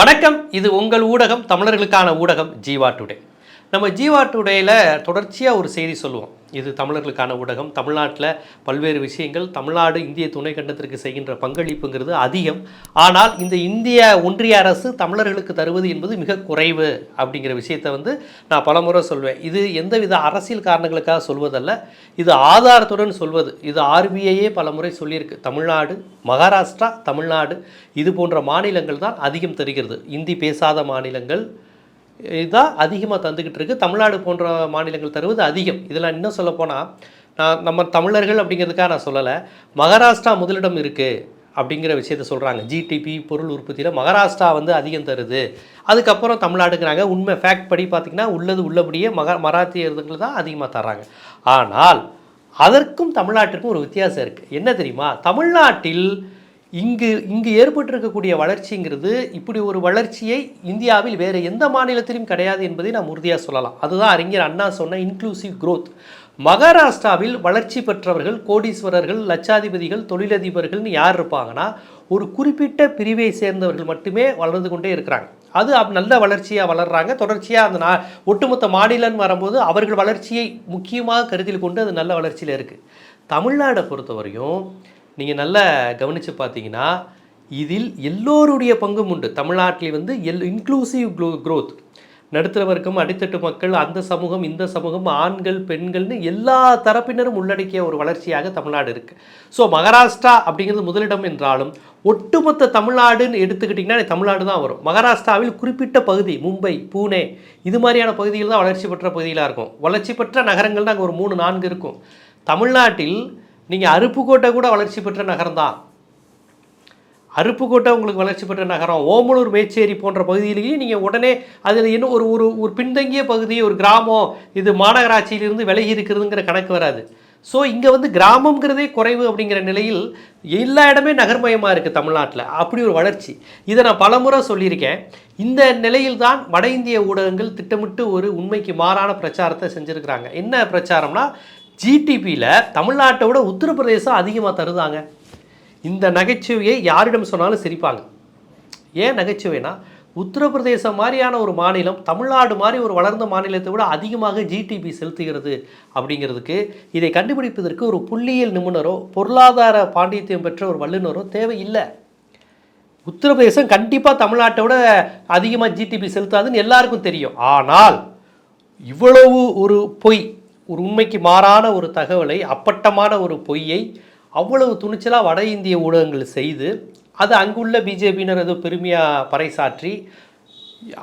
வணக்கம். இது உங்கள் ஊடகம் தமிழர்களுக்கான ஊடகம் ஜீவா டுடே. நம்ம ஜீவா டுடேயில் தொடர்ச்சியாக ஒரு செய்தி சொல்லுவோம். இது தமிழர்களுக்கான ஊடகம். தமிழ்நாட்டில் பல்வேறு விஷயங்கள் தமிழ்நாடு இந்திய துணை கண்டத்திற்கு செய்கின்ற பங்களிப்புங்கிறது அதிகம். ஆனால் இந்த இந்திய ஒன்றிய அரசு தமிழர்களுக்கு தருவது என்பது மிக குறைவு அப்படிங்கிற விஷயத்தை வந்து நான் பலமுறை சொல்வேன். இது எந்தவித அரசியல் காரணங்களுக்காக சொல்வதல்ல. இது ஆதாரத்துடன் சொல்வது. இது ஆர்பிஐயே பலமுறை சொல்லியிருக்கு. தமிழ்நாடு மகாராஷ்டிரா தமிழ்நாடு இது போன்ற மாநிலங்கள் தான் அதிகம் தருகிறது. இந்தி பேசாத மாநிலங்கள் இதுதான் அதிகமாக தந்துக்கிட்டு இருக்குது தமிழ்நாடு போன்ற மாநிலங்கள் தருவது அதிகம். இதில் இன்னும் சொல்லப்போனால் நான் நம்ம தமிழர்கள் அப்படிங்கிறதுக்காக நான் சொல்லலை. மகாராஷ்டிரா முதலிடம் இருக்குது அப்படிங்கிற விஷயத்த சொல்கிறாங்க ஜிடிபி பொருள் உற்பத்தியில் மகாராஷ்டிரா வந்து அதிகம் தருது. அதுக்கப்புறம் தமிழ்நாடுங்கிறாங்க. உண்மை ஃபேக்ட் படி பார்த்திங்கன்னா உள்ளது உள்ளபடியே மகா மராத்தியர்கள் தான் அதிகமாக தர்றாங்க. ஆனால் அதற்கும் தமிழ்நாட்டிற்கும் ஒரு வித்தியாசம் இருக்குது என்ன தெரியுமா? தமிழ்நாட்டில் இங்கு இங்கு ஏற்பட்டிருக்கக்கூடிய வளர்ச்சிங்கிறது இப்படி ஒரு வளர்ச்சியை இந்தியாவில் வேறு எந்த மாநிலத்திலும் கிடையாது என்பதை நாம் உறுதியாக சொல்லலாம். அதுதான் அறிஞர் அண்ணா சொன்ன இன்க்ளூசிவ் குரோத் மகாராஷ்டிராவில் வளர்ச்சி பெற்றவர்கள் கோடீஸ்வரர்கள் லட்சாதிபதிகள் தொழிலதிபர்கள்னு யார் இருப்பாங்கன்னா ஒரு குறிப்பிட்ட பிரிவை சேர்ந்தவர்கள் மட்டுமே வளர்ந்து கொண்டே இருக்கிறாங்க. அது அப் நல்ல வளர்ச்சியாக வளர்கிறாங்க தொடர்ச்சியாக அந்த நா ஒட்டுமொத்த மாநிலம்னு வரும்போது அவர்கள் வளர்ச்சியை முக்கியமாக கருத்தில் கொண்டு அது நல்ல வளர்ச்சியில் இருக்குது தமிழ்நாடை பொறுத்தவரையும் நீங்கள் நல்லா கவனித்து பார்த்தீங்கன்னா இதில் எல்லோருடைய பங்கும் உண்டு. தமிழ்நாட்டில் வந்து எல் இன்க்ளூசிவ் க்ளோ க்ரோத் நடுத்தர வர்க்கம் அடித்தட்டு மக்கள் அந்த சமூகம் இந்த சமூகம் ஆண்கள் பெண்கள்னு எல்லா தரப்பினரும் உள்ளடக்கிய ஒரு வளர்ச்சியாக தமிழ்நாடு இருக்குது ஸோ மகாராஷ்டிரா அப்படிங்கிறது முதலிடம் என்றாலும் ஒட்டுமொத்த தமிழ்நாடுன்னு எடுத்துக்கிட்டிங்கன்னா தமிழ்நாடு தான் வரும். மகாராஷ்டிராவில் குறிப்பிட்ட பகுதி மும்பை பூனே இது மாதிரியான பகுதிகள் தான் வளர்ச்சி பெற்ற பகுதிகளாக இருக்கும். வளர்ச்சி பெற்ற நகரங்கள் தான் அங்கே ஒரு மூணு நான்கு இருக்கும். தமிழ்நாட்டில் நீங்கள் அருப்புக்கோட்டை கூட வளர்ச்சி பெற்ற நகரம் தான். அருப்புக்கோட்டை உங்களுக்கு வளர்ச்சி பெற்ற நகரம். ஓமலூர் மேச்சேரி போன்ற பகுதியிலேயும் நீங்கள் உடனே அதில் இன்னும் ஒரு ஒரு ஒரு பின்தங்கிய பகுதி ஒரு கிராமம் இது மாநகராட்சியிலிருந்து விலகி இருக்கிறதுங்கிற கணக்கு வராது. ஸோ இங்கே வந்து கிராமங்கிறதே குறைவு அப்படிங்கிற நிலையில் எல்லா இடமே நகர்மயமாக இருக்குது தமிழ்நாட்டில். அப்படி ஒரு வளர்ச்சி. இதை நான் பலமுறை சொல்லியிருக்கேன். இந்த நிலையில் தான் வட இந்திய ஊடகங்கள் திட்டமிட்டு ஒரு உண்மைக்கு மாறான பிரச்சாரத்தை செஞ்சுருக்கிறாங்க. என்ன பிரச்சாரம்னா ஜிடிபியில் தமிழ்நாட்டை விட உத்தரப்பிரதேசம் அதிகமாக தருதாங்க. இந்த நகைச்சுவையை யாரிடம் சொன்னாலும் சிரிப்பாங்க. ஏன் நகைச்சுவைனா உத்தரப்பிரதேசம் மாதிரியான ஒரு மாநிலம் தமிழ்நாடு மாதிரி ஒரு வளர்ந்த மாநிலத்தை விட அதிகமாக ஜிடிபி செலுத்துகிறது அப்படிங்கிறதுக்கு இதை கண்டுபிடிப்பதற்கு ஒரு புள்ளியியல் நிபுணரோ பொருளாதார பாண்டித்தியம் பெற்ற ஒரு வல்லுநரோ தேவையில்லை. உத்தரப்பிரதேசம் கண்டிப்பாக தமிழ்நாட்டை விட அதிகமாக ஜிடிபி செலுத்தாதுன்னு எல்லாருக்கும் தெரியும். ஆனால் இவ்வளவு ஒரு பொய் ஒரு உண்மைக்கு மாறான ஒரு தகவலை அப்பட்டமான ஒரு பொய்யை அவ்வளவு துணிச்சலாக வட இந்திய ஊடகங்கள் செய்து அது அங்குள்ள பிஜேபியினர் ஏதோ பெருமையாக பறைசாற்றி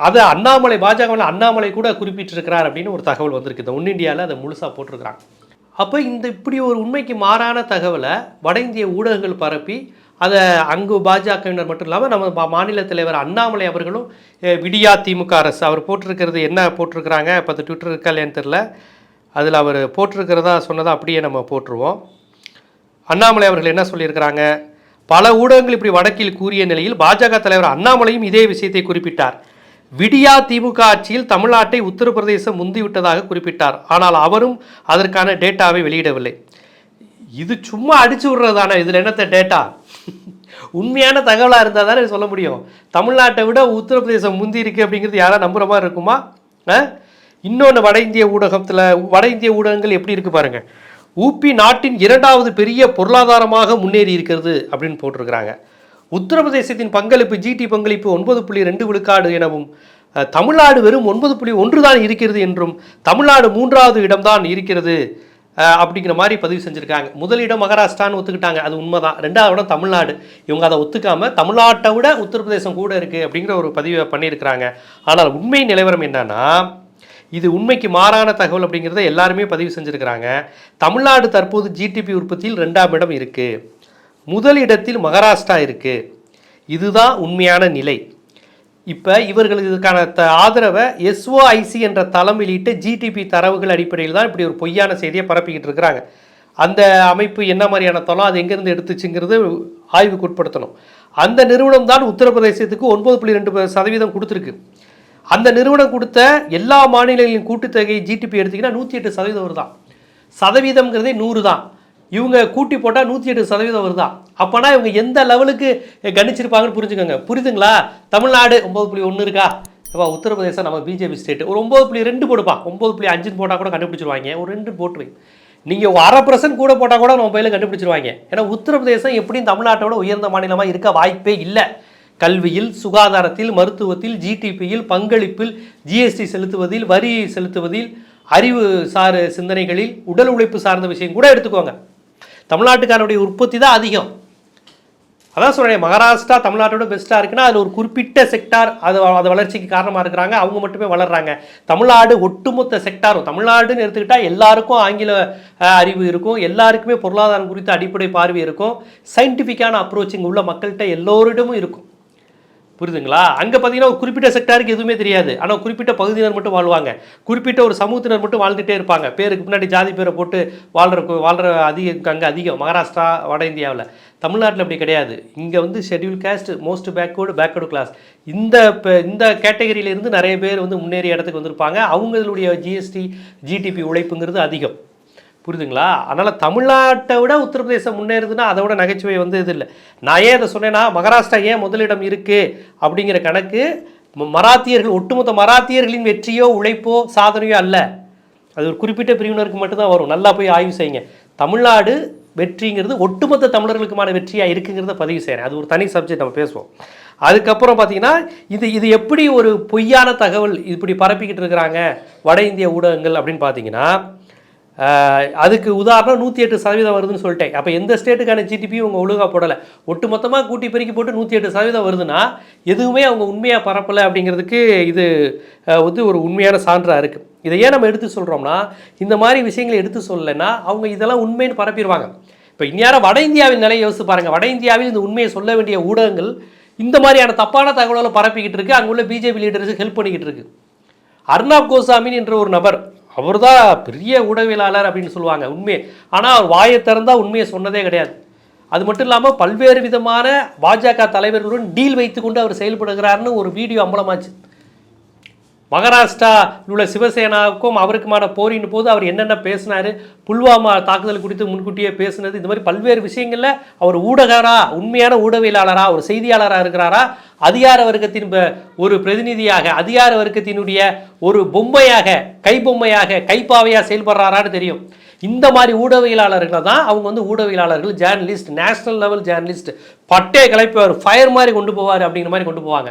அதை அண்ணாமலை பாஜகவில் அண்ணாமலை கூட குறிப்பிட்டிருக்கிறார் அப்படின்னு ஒரு தகவல் வந்திருக்கு. இந்த ஒன் இந்தியாவில் அதை முழுசாக போட்டிருக்கிறாங்க. அப்போ இந்த இப்படி ஒரு உண்மைக்கு மாறான தகவலை வட இந்திய ஊடகங்கள் பரப்பி அதை அங்கு பாஜகவினர் மட்டும் இல்லாமல் நம்ம மாநில தலைவர் அண்ணாமலை அவர்களும் விடியா திமுக அரசு அவர் போட்டிருக்கிறது என்ன போட்டிருக்கிறாங்க இப்போ அந்த ட்விட்டர் இருக்கா இல்லையான்னு தெரில அதில் அவர் போட்டிருக்கிறதா சொன்னதை அப்படியே நம்ம போட்டுருவோம். அண்ணாமலை அவர்கள் என்ன சொல்லியிருக்கிறாங்க? பல ஊடகங்கள் இப்படி வடக்கில் கூறிய நிலையில் பாஜக தலைவர் அண்ணாமலையும் இதே விஷயத்தை குறிப்பிட்டார். விடியா திமுக ஆட்சியில் தமிழ்நாட்டை உத்தரப்பிரதேசம் முந்திவிட்டதாக குறிப்பிட்டார். ஆனால் அவரும் அதற்கான டேட்டாவை வெளியிடவில்லை. இது சும்மா அடிச்சு விடுறதானே இதில் என்னத்த டேட்டா? உண்மையான தகவலாக இருந்தால் தானே சொல்ல முடியும். தமிழ்நாட்டை விட உத்தரப்பிரதேசம் முந்தி இருக்கு அப்படிங்கிறது யாராவது நம்புகிற மாதிரி இருக்குமா? இன்னொன்று வட இந்திய ஊடகத்தில் வட இந்திய ஊடகங்கள் எப்படி இருக்கு பாருங்க. ஊபி நாட்டின் இரண்டாவது பெரிய பொருளாதாரமாக முன்னேறி இருக்கிறது அப்படின்னு போட்டிருக்கிறாங்க. உத்தரப்பிரதேசத்தின் பங்களிப்பு ஜிடி பங்களிப்பு ஒன்பது புள்ளி ரெண்டு விழுக்காடு எனவும் தமிழ்நாடு வெறும் ஒன்பது புள்ளி ஒன்று தான் இருக்கிறது என்றும் தமிழ்நாடு மூன்றாவது இடம்தான் இருக்கிறது அப்படிங்கிற மாதிரி பதிவு செஞ்சுருக்காங்க. முதலிடம் மகாராஷ்டிரான்னு ஒத்துக்கிட்டாங்க. அது உண்மைதான். ரெண்டாவது இடம் தமிழ்நாடு. இவங்க அதை ஒத்துக்காமல் தமிழ்நாட்டை விட உத்தரப்பிரதேசம் கூட இருக்குது அப்படிங்கிற ஒரு பதிவை பண்ணியிருக்கிறாங்க. ஆனால் உண்மை நிலவரம் என்னன்னா இது உண்மைக்கு மாறான தகவல் அப்படிங்கிறத எல்லாருமே பதிவு செஞ்சுருக்கிறாங்க. தமிழ்நாடு தற்போது ஜிடிபி உற்பத்தியில் ரெண்டாம் இடம் இருக்குது முதல் இடத்தில் மகாராஷ்டிரா இருக்குது இதுதான் உண்மையான நிலை. இப்போ இவர்களுக்கு இதுக்கான த ஆதரவை எஸ்ஓஐசி என்ற தளம் வெளியிட்ட ஜிடிபி தரவுகள் அடிப்படையில் தான் இப்படி ஒரு பொய்யான செய்தியை பரப்பிக்கிட்டு இருக்கிறாங்க. அந்த அமைப்பு என்ன மாதிரியான தளம் அது எங்கேருந்து எடுத்துச்சுங்கிறது ஆய்வுக்கு உட்படுத்தணும். அந்த நிறுவனம் தான் உத்தரப்பிரதேசத்துக்கு ஒன்பது புள்ளி ரெண்டு சதவீதம் கொடுத்துருக்கு. அந்த நிறுவனம் கொடுத்த எல்லா மாநிலங்களின் கூட்டுத்தொகை ஜிடிபி எடுத்திங்கன்னா நூற்றி எட்டு சதவீதம் வருதான். சதவீதம்ங்கிறதே நூறு தான். இவங்க கூட்டி போட்டால் நூற்றி எட்டு சதவீதம் வருதா? அப்போனா இவங்க எந்த லெவலுக்கு கணிச்சிருப்பாங்கன்னு புரிஞ்சுக்கோங்க. புரியுதுங்களா? தமிழ்நாடு ஒம்பது புள்ளி ஒன்று இருக்கா? அப்பா உத்தரப்பிரதேசம் நம்ம பிஜேபி ஸ்டேட் ஒரு ஒம்பது புள்ளி ரெண்டு போடுப்பா. ஒம்பது புள்ளி அஞ்சுன்னு போட்டால் கூட கண்டுபிடிச்சிருவாங்க. ஒரு ரெண்டு போட்டுருவீங்க நீங்கள் அரை பர்சன்ட் கூட போட்டால் கூட நம்ம பையில கண்டுபிடிச்சிருவாங்க. ஏன்னா உத்தரப்பிரதேசம் எப்படியும் தமிழ்நாட்டோட உயர்ந்த மாநிலமாக இருக்க வாய்ப்பே இல்லை. கல்வியில் சுகாதாரத்தில் மருத்துவத்தில் ஜிடிபியில் பங்களிப்பில் ஜிஎஸ்டி செலுத்துவதில் வரி செலுத்துவதில் அறிவு சார் சிந்தனைகளில் உடல் உழைப்பு சார்ந்த விஷயம் கூட எடுத்துக்கோங்க. தமிழ்நாட்டுக்காரனுடைய உற்பத்தி தான் அதிகம். அதான் சொல்கிறேன் மகாராஷ்டிரா தமிழ்நாட்டோட பெஸ்ட்டாக இருக்குன்னா அதில் ஒரு குறிப்பிட்ட செக்டார் அது அது வளர்ச்சிக்கு காரணமாக இருக்கிறாங்க அவங்க மட்டுமே வளர்கிறாங்க தமிழ்நாடு ஒட்டுமொத்த செக்டாரும் தமிழ்நாடுன்னு எடுத்துக்கிட்டால் எல்லாருக்கும் ஆங்கில அறிவு இருக்கும் எல்லாருக்குமே பொருளாதாரம் குறித்த அடிப்படை பார்வை இருக்கும். சயின்டிஃபிக்கான அப்ரோச் இங்கே உள்ள மக்கள்கிட்ட எல்லோரிடமும் இருக்கும். புரியுதுங்களா? அங்கே பார்த்தீங்கன்னா ஒரு குறிப்பிட்ட செக்டாருக்கு எதுவுமே தெரியாது. ஆனால் குறிப்பிட்ட பகுதியினர் மட்டும் வாழ்வாங்க. குறிப்பிட்ட ஒரு சமூகத்தினர் மட்டும் வாழ்ந்துகிட்டே இருப்பாங்க. பேருக்கு முன்னாடி ஜாதி பேரை போட்டு வாழ்கிற வாழ்கிற அதிக அங்கே அதிகம். மகாராஷ்டிரா வட இந்தியாவில். தமிழ்நாட்டில் அப்படி கிடையாது. இங்கே வந்து schedule caste most backward backward class இந்த இப்போ இந்த கேட்டகரியிலேருந்து நிறைய பேர் வந்து முன்னேறிய இடத்துக்கு வந்திருப்பாங்க. அவங்களுடைய ஜிஎஸ்டி ஜிடிபி உழைப்புங்கிறது அதிகம். புரியுதுங்களா அதனால் தமிழ்நாட்டை விட உத்தரப்பிரதேசம் முன்னேறுதுன்னா அதை விட நகைச்சுவை வந்து இது இல்லை. நான் ஏன் இதை சொன்னேன்னா மகாராஷ்டிரா ஏன் முதலிடம் இருக்குது அப்படிங்கிற கணக்கு மராத்தியர்கள் ஒட்டுமொத்த மராத்தியர்களின் வெற்றியோ உழைப்போ சாதனையோ அல்ல. அது ஒரு குறிப்பிட்ட பிரிவினருக்கு மட்டும்தான் வரும். நல்லா போய் ஆய்வு செய்யுங்க. தமிழ்நாடு வெற்றிங்கிறது ஒட்டுமொத்த தமிழர்களுக்குமான வெற்றியாக இருக்குங்கிறத பதிவு செய்கிறேன் அது ஒரு தனி சப்ஜெக்ட் நம்ம பேசுவோம். அதுக்கப்புறம் பார்த்தீங்கன்னா இது இது எப்படி ஒரு பொய்யான தகவல் இப்படி பரப்பிக்கிட்டு இருக்கிறாங்க? வட இந்திய ஊடகங்கள் அப்படின்னு பார்த்தீங்கன்னா அதுக்கு உதாரணம் நூற்றி எட்டு சதவீதம் வருதுன்னு சொல்லிட்டேன். அப்போ எந்த ஸ்டேட்டுக்கான ஜிடிபியும் அவங்க ஒழுங்காக போடலை. ஒட்டு மொத்தமாக கூட்டி பெருக்கி போட்டு நூற்றி எட்டு சதவீதம் வருதுன்னா எதுவுமே அவங்க உண்மையாக பரப்பலை அப்படிங்கிறதுக்கு இது வந்து ஒரு உண்மையான சான்றாக இருக்குது இதை ஏன் நம்ம எடுத்து சொல்கிறோம்னா இந்த மாதிரி விஷயங்களை எடுத்து சொல்லலைன்னா அவங்க இதெல்லாம் உண்மைன்னு பரப்பிடுவாங்க. இப்போ இந்நேரம் வட இந்தியாவின் நிலையை யோசிச்சு பாருங்கள் வட இந்தியாவில் இந்த உண்மையை சொல்ல வேண்டிய ஊடகங்கள் இந்த மாதிரியான தப்பான தகவல்களை பரப்பிக்கிட்டு இருக்கு. அங்குள்ள பிஜேபி லீடர்ஸுக்கு ஹெல்ப் பண்ணிக்கிட்டு இருக்கு. அர்னாப் கோசாமின் என்ற ஒரு நபர் அவர்தான் பெரிய உடவியலாளர் அப்படின்னு சொல்லுவாங்க உண்மையை. ஆனால் அவர் வாயை திறந்தால் உண்மையை சொன்னதே கிடையாது. அது மட்டும் இல்லாமல் பல்வேறு விதமான பாஜக தலைவர்களுடன் டீல் வைத்துக்கொண்டு அவர் செயல்படுகிறார்னு ஒரு வீடியோ அம்பலமாச்சு. மகாராஷ்டிராவில் உள்ள சிவசேனாவுக்கும் அவருக்குமான போரின் போது அவர் என்னென்ன பேசினார் புல்வாமா தாக்குதல் குறித்து முன்கூட்டியே பேசினது இந்த மாதிரி பல்வேறு விஷயங்களில் அவர் ஊடகரா உண்மையான ஊடகவியலாளரா ஒரு செய்தியாளராக இருக்கிறாரா அதிகார வர்க்கத்தின் ப- ஒரு பிரதிநிதியாக அதிகார வர்க்கத்தினுடைய ஒரு பொம்மையாக கைபொம்மையாக கைப்பாவையாக செயல்படுறாரான்னு தெரியும். இந்த மாதிரி ஊடகவியலாளர்களை தான் அவங்க வந்து ஊடகவியலாளர்கள் ஜேர்னலிஸ்ட் நேஷனல் லெவல் ஜேர்னலிஸ்ட் பட்டே கலைப்பவர் ஃபயர் மாதிரி கொண்டு போவார் அப்படிங்கிற மாதிரி கொண்டு போவாங்க.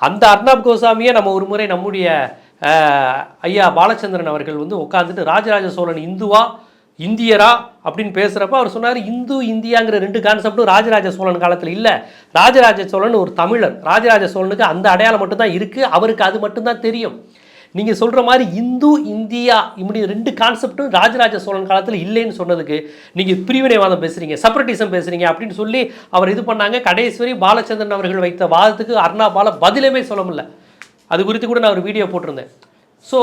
அந்த அர்ணாப் கோசாமியை நம்ம ஒரு முறை நம்முடைய ஐயா பாலச்சந்திரன் அவர்கள் வந்து உட்காந்துட்டு ராஜராஜ சோழன் இந்துவா இந்தியரா அப்படின்னு பேசுகிறப்ப அவர் சொன்னார் இந்து இந்தியாங்கிற ரெண்டு கான்செப்டும் ராஜராஜ சோழன் காலத்தில் இல்லை. ராஜராஜ சோழன் ஒரு தமிழர். ராஜராஜ சோழனுக்கு அந்த அடையாளம் மட்டும்தான் இருக்குது அவருக்கு அது மட்டும்தான் தெரியும். நீங்கள் சொல்கிற மாதிரி இந்து இந்தியா இப்படி ரெண்டு கான்செப்டும் ராஜராஜ சோழன் காலத்தில் இல்லைன்னு சொன்னதுக்கு நீங்கள் பிரிவினைவாதம் பேசுகிறீங்க செப்பரட்டிசம் பேசுகிறீங்க அப்படின்னு சொல்லி அவர் இது பண்ணாங்க. கடைசி பாலச்சந்திரன் அவர்கள் வைத்த வாதத்துக்கு அருணாபால பதிலுமே சொல்ல முடியல. அது குறித்து கூட நான் ஒரு வீடியோ போட்டிருந்தேன். ஸோ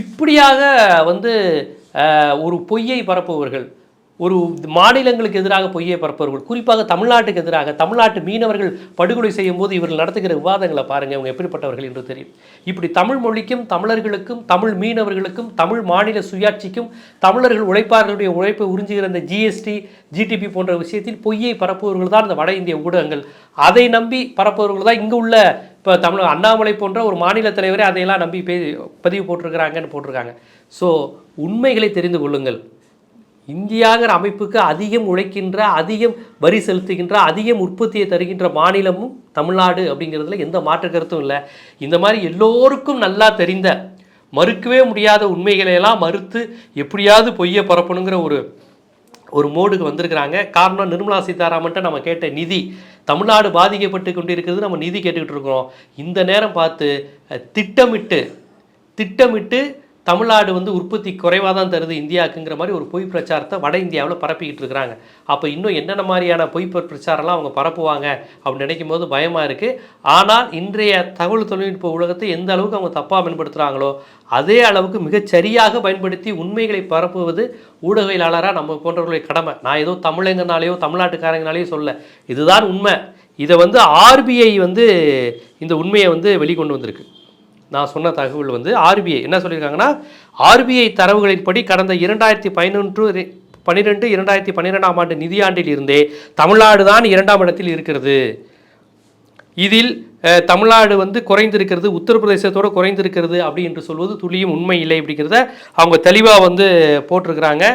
இப்படியாக வந்து ஒரு பொய்யை பரப்புபவர்கள் ஒரு மாநிலங்களுக்கு எதிராக பொய்யை பரப்புவர்கள் குறிப்பாக தமிழ்நாட்டுக்கு எதிராக தமிழ்நாட்டு மீனவர்கள் படுகொலை செய்யும் போது இவர்கள் நடத்துகிற விவாதங்களை பாருங்கள் அவங்க எப்படிப்பட்டவர்கள் என்று தெரியும். இப்படி தமிழ் மொழிக்கும் தமிழர்களுக்கும் தமிழ் மீனவர்களுக்கும் தமிழ் மாநில சுயாட்சிக்கும் தமிழர்கள் உழைப்பாளர்களுடைய உழைப்பை உறிஞ்சுகிற அந்த ஜிஎஸ்டி ஜிடிபி போன்ற விஷயத்தில் பொய்யை பரப்புவர்கள் தான் இந்த வட இந்திய ஊடகங்கள். அதை நம்பி பரப்புவர்கள் தான் இங்கே உள்ள இப்போ தமிழ் அண்ணாமலை போன்ற ஒரு மாநில தலைவரே அதையெல்லாம் நம்பி பே பதிவு போட்டிருக்கிறாங்கன்னு போட்டிருக்காங்க. ஸோ உண்மைகளை தெரிந்து கொள்ளுங்கள். இந்தியாங்கிற அமைப்புக்கு அதிகம் உழைக்கின்ற அதிகம் வரி செலுத்துகின்ற அதிகம் உற்பத்தியை தருகின்ற மாநிலமும் தமிழ்நாடு அப்படிங்கிறதுல எந்த மாற்று கருத்தும் இல்லை. இந்த மாதிரி எல்லோருக்கும் நல்லா தெரிந்த மறுக்கவே முடியாத உண்மைகளை எல்லாம் மறுத்து எப்படியாவது பொய்யை பரப்பணுங்கிற ஒரு ஒரு மோடுக்கு வந்திருக்கிறாங்க. காரணம் நிர்மலா சீதாராமன்ட்ட நம்ம கேட்ட நிதி தமிழ்நாடு பாதிக்கப்பட்டு கொண்டு இருக்கிறது நம்ம நிதி கேட்டுக்கிட்டு இருக்கிறோம். இந்த நேரம் பார்த்து திட்டமிட்டு திட்டமிட்டு தமிழ்நாடு வந்து உற்பத்தி குறைவாக தான் தருது இந்தியாவுக்குங்கிற மாதிரி ஒரு பொய் பிரச்சாரத்தை வட இந்தியாவில் பரப்பிக்கிட்டு இருக்கிறாங்க. அப்போ இன்னும் என்னென்ன மாதிரியான பொய் பிரச்சாரம்லாம் அவங்க பரப்புவாங்க அப்படின்னு நினைக்கும் போது பயமாக இருக்குது ஆனால் இன்றைய தகவல் தொழில்நுட்ப உலகத்தை எந்த அளவுக்கு அவங்க தப்பாக பயன்படுத்துகிறாங்களோ அதே அளவுக்கு மிகச்சரியாக பயன்படுத்தி உண்மைகளை பரப்புவது ஊடகவியலாளராக நம்ம போன்றவர்களுடைய கடமை. நான் ஏதோ தமிழங்கனாலேயோ தமிழ்நாட்டுக்காரங்கனாலேயோ சொல்ல இதுதான் உண்மை. இதை வந்து ஆர்பிஐ வந்து இந்த உண்மையை வந்து வெளிக்கொண்டு வந்திருக்கு. நான் சொன்ன தகவல் வந்து ஆர்பிஐ என்ன சொல்லியிருக்காங்கன்னா ஆர்பிஐ தரவுகளின்படி கடந்த இரண்டாயிரத்தி பதினொன்று பன்னிரெண்டு இரண்டாயிரத்தி பன்னிரெண்டாம் ஆண்டு நிதியாண்டில் இருந்தே தமிழ்நாடு தான் இரண்டாம் இடத்தில் இருக்கிறது. இதில் தமிழ்நாடு வந்து குறைந்திருக்கிறது உத்தரப்பிரதேசத்தோடு குறைந்திருக்கிறது அப்படி என்று சொல்வது துளியும் உண்மை இல்லை அப்படிங்கிறத அவங்க தெளிவாக வந்து போட்டிருக்கிறாங்க.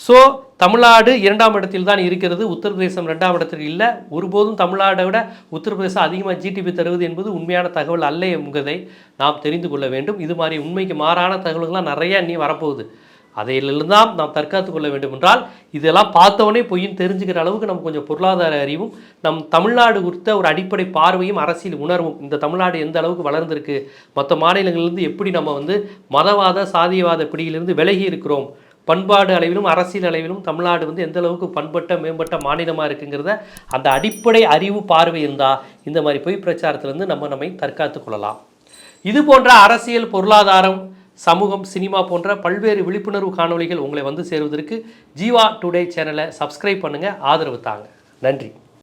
ஸோ தமிழ்நாடு இரண்டாம் இடத்தில் தான் இருக்கிறது உத்தரப்பிரதேசம் ரெண்டாம் இடத்தில் இல்லை. ஒருபோதும் தமிழ்நாடை விட உத்தரப்பிரதேசம் அதிகமாக ஜிடிபி தருவது என்பது உண்மையான தகவல் அல்ல என்பதை நாம் தெரிந்து கொள்ள வேண்டும். இது மாதிரி உண்மைக்கு மாறான தகவல்கள்லாம் நிறையா நீ வரப்போகுது. அதையிலிருந்து தான் நாம் தற்காத்து கொள்ள வேண்டும் என்றால் இதெல்லாம் பார்த்தவொடனே பொய்யும் தெரிஞ்சுக்கிற அளவுக்கு நம்ம கொஞ்சம் பொருளாதார அறிவும் நம் தமிழ்நாடு குறித்த ஒரு அடிப்படை பார்வையும் அரசியல் உணர்வும் இந்த தமிழ்நாடு எந்த அளவுக்கு வளர்ந்திருக்கு மற்ற மாநிலங்கள்லேருந்து எப்படி நம்ம வந்து மதவாத சாதியவாத பிடியிலிருந்து விலகி இருக்கிறோம் பண்பாடு அளவிலும் அரசியல் அளவிலும் தமிழ்நாடு வந்து எந்த அளவுக்கு பண்பட்ட மேம்பட்ட மாநிலமாக இருக்குங்கிறத அந்த அடிப்படை அறிவு பார்வை இருந்தால் இந்த மாதிரி பொய் பிரச்சாரத்திலிருந்து நம்ம நம்மை தற்காத்து கொள்ளலாம். இது போன்ற அரசியல் பொருளாதாரம் சமூகம் சினிமா போன்ற பல்வேறு விழிப்புணர்வு காணொளிகள் உங்களை வந்து சேருவதற்கு ஜீவா டுடே சேனலை சப்ஸ்கிரைப் பண்ணுங்கள் ஆதரவு தாங்க. நன்றி.